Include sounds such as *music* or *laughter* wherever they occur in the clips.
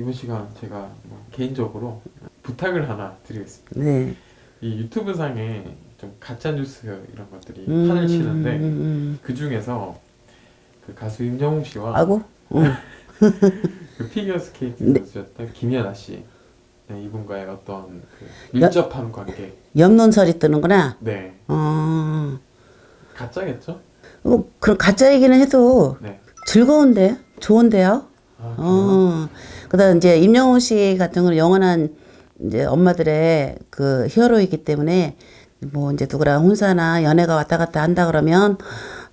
이번 시간 제가 뭐 개인적으로 부탁을 하나 드리겠습니다. 네. 이 유튜브 상에 좀 가짜 뉴스 이런 것들이 음, 판을 치는데 음, 음. 그 중에서 그 가수 임영웅 씨와 아고? *laughs* 응. 그 피겨 스케이트 네. 선수였던 김연아 씨 네, 이분과의 어떤 그 밀접한 관계 염론설이 뜨는구나. 네 어. 가짜겠죠? 어, 그럼 가짜 얘기는 해도 네. 즐거운데? 좋은데요? 아? 어. 그다음 이제 임영웅 씨 같은 경우는 영원한 이제 엄마들의 그 히어로이기 때문에 뭐 이제 누구랑 혼사나 연애가 왔다 갔다 한다 그러면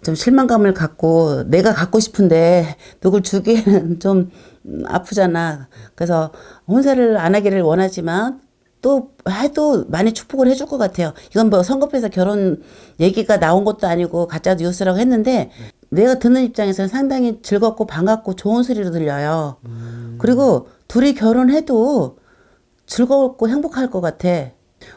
좀 실망감을 갖고 내가 갖고 싶은데 누굴 주기에는 *laughs* 좀 음, 아프잖아. 그래서 혼사를 안 하기를 원하지만 또 해도 많이 축복을 해줄 것 같아요. 이건 뭐 선거표에서 결혼 얘기가 나온 것도 아니고 가짜 뉴스라고 했는데 내가 듣는 입장에서는 상당히 즐겁고 반갑고 좋은 소리로 들려요. 그리고 둘이 결혼해도 즐겁고 행복할 것 같아.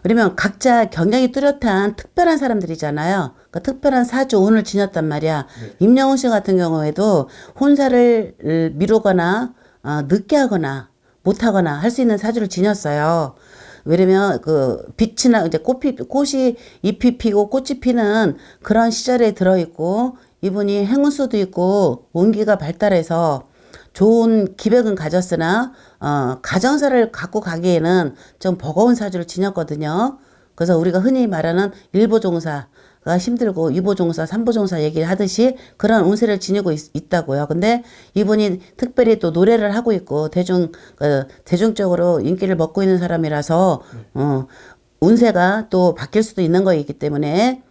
왜냐면 각자 경력이 뚜렷한 특별한 사람들이잖아요. 그러니까 특별한 사주 운을 지녔단 말이야. 임영웅 씨 같은 경우에도 혼사를 미루거나 어, 늦게 하거나 못하거나 할 수 있는 사주를 지녔어요. 왜냐면 그 빛이나 이제 꽃이 꽃이 잎이 피고 꽃이 피는 그런 시절에 들어 있고 이분이 행운수도 있고 운기가 발달해서 좋은 기백은 가졌으나 어 가정사를 갖고 가기에는 좀 버거운 사주를 지녔거든요. 그래서 우리가 흔히 말하는 일보종사가 힘들고 이보종사, 삼보종사 얘기하듯이 그런 운세를 지니고 있, 다고요 근데 이분이 특별히 또 노래를 하고 있고 대중 그 대중적으로 인기를 먹고 있는 사람이라서 어 운세가 또 바뀔 수도 있는 거이기 때문에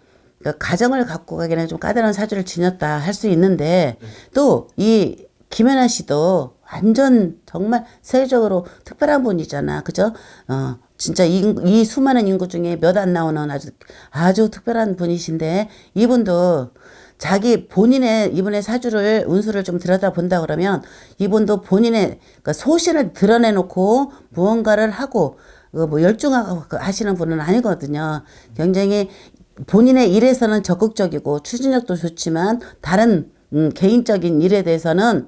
가정을 갖고 가기에는 좀 까다로운 사주를 지녔다 할 수 있는데 또이 김연아 씨도 완전 정말 세계적으로 특별한 분이잖아. 그죠? 어, 진짜 이, 이 수많은 인구 중에 몇 안 나오는 아주, 아주 특별한 분이신데, 이분도 자기 본인의 이분의 사주를, 운수를 좀 들여다 본다 그러면, 이분도 본인의 그러니까 소신을 드러내놓고 무언가를 하고, 어, 뭐 열중하고 하시는 분은 아니거든요. 굉장히 본인의 일에서는 적극적이고 추진력도 좋지만 다른 음, 개인적인 일에 대해서는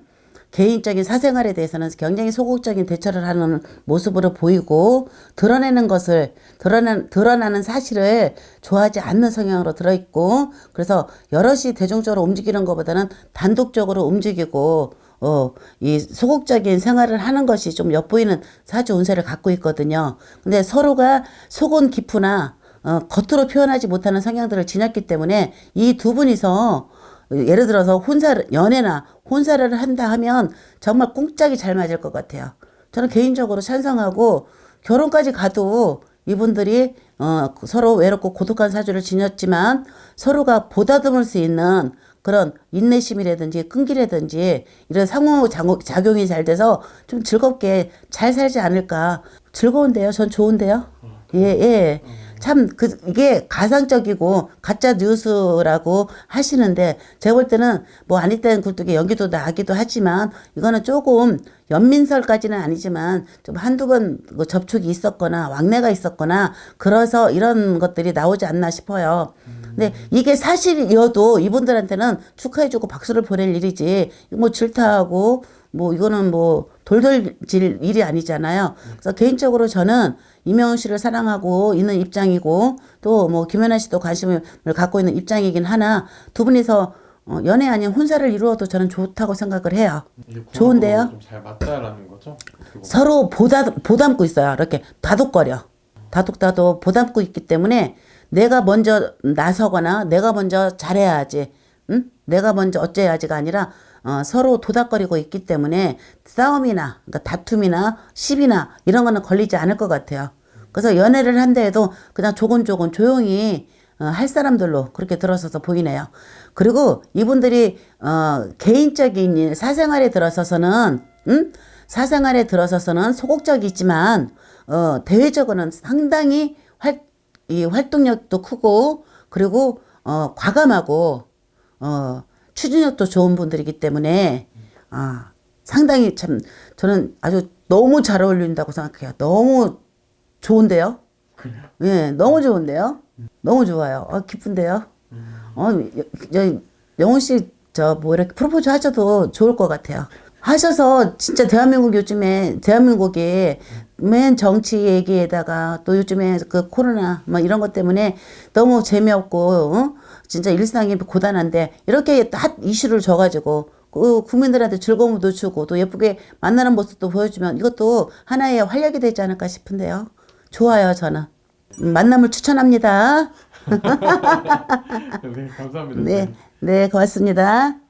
개인적인 사생활에 대해서는 굉장히 소극적인 대처를 하는 모습으로 보이고 드러내는 것을 드러나, 드러나는 사실을 좋아하지 않는 성향으로 들어있고 그래서 여럿이 대중적으로 움직이는 것보다는 단독적으로 움직이고 어, 이 소극적인 생활을 하는 것이 좀 엿보이는 사주 운세를 갖고 있거든요. 근데 서로가 속은 깊으나 어, 겉으로 표현하지 못하는 성향들을 지녔기 때문에 이 두 분이서 예를 들어서 혼사를 연애나 혼사를 한다 하면 정말 꿍짝이 잘 맞을 것 같아요. 저는 개인적으로 찬성하고 결혼까지 가도 이분들이 어, 서로 외롭고 고독한 사주를 지녔지만 서로가 보다듬을 수 있는 그런 인내심이라든지 끈기라든지 이런 상호 작용이 잘 돼서 좀 즐겁게 잘 살지 않을까. 즐거운데요? 전 좋은데요? 예, 예. 참, 그, 이게 가상적이고 가짜 뉴스라고 하시는데, 제가 볼 때는 뭐 아니 때는 굴뚝에 연기도 나기도 하지만, 이거는 조금 연민설까지는 아니지만, 좀 한두 번그 접촉이 있었거나, 왕래가 있었거나, 그래서 이런 것들이 나오지 않나 싶어요. 근데 이게 사실이어도 이분들한테는 축하해주고 박수를 보낼 일이지, 뭐 질타하고, 뭐 이거는 뭐 돌돌질 일이 아니잖아요. 그래서 개인적으로 저는 이명훈 씨를 사랑하고 있는 입장이고 또 뭐 김연아 씨도 관심을 갖고 있는 입장이긴 하나 두 분이서 어, 연애 아닌 혼사를 이루어도 저는 좋다고 생각을 해요. 좋은데요? 좀잘 맞다라는 거죠? 서로 보다 보담고 있어요. 이렇게 다독거려. 다독다독 보담고 있기 때문에 내가 먼저 나서거나 내가 먼저 잘해야지. 응? 내가 먼저 어째야지가 아니라 어, 서로 도닥거리고 있기 때문에 싸움이나 그러니까 다툼이나 시비나 이런 거는 걸리지 않을 것 같아요. 그래서 연애를 한다 해도 그냥 조곤조곤 조용히 어, 할 사람들로 그렇게 들어서서 보이네요. 그리고 이분들이 어, 개인적인 일, 사생활에 들어서서는 음? 사생활에 들어서서는 소극적이지만 어, 대외적으로는 상당히 활, 이 활동력도 크고 그리고 어, 과감하고 어, 추진력도 좋은 분들이기 때문에 아, 상당히 참 저는 아주 너무 잘 어울린다고 생각해요. 너무 좋은데요? 그래요? 예, 너무 좋은데요? 너무 좋아요. 어, 기쁜데요? 어, 여, 여, 영훈 씨, 저, 뭐, 이렇게 프로포즈 하셔도 좋을 것 같아요. 하셔서 진짜 대한민국 요즘에 대한민국이 맨 정치 얘기에다가 또 요즘에 그 코로나 뭐 이런 것 때문에 너무 재미없고 어? 진짜 일상이 고단한데 이렇게 딱 이슈를 줘가지고 그 국민들한테 즐거움도 주고 또 예쁘게 만나는 모습도 보여주면 이것도 하나의 활력이 되지 않을까 싶은데요. 좋아요 저는 음, 만남을 추천합니다. *laughs* 네, 감사합니다. 네, 네 고맙습니다.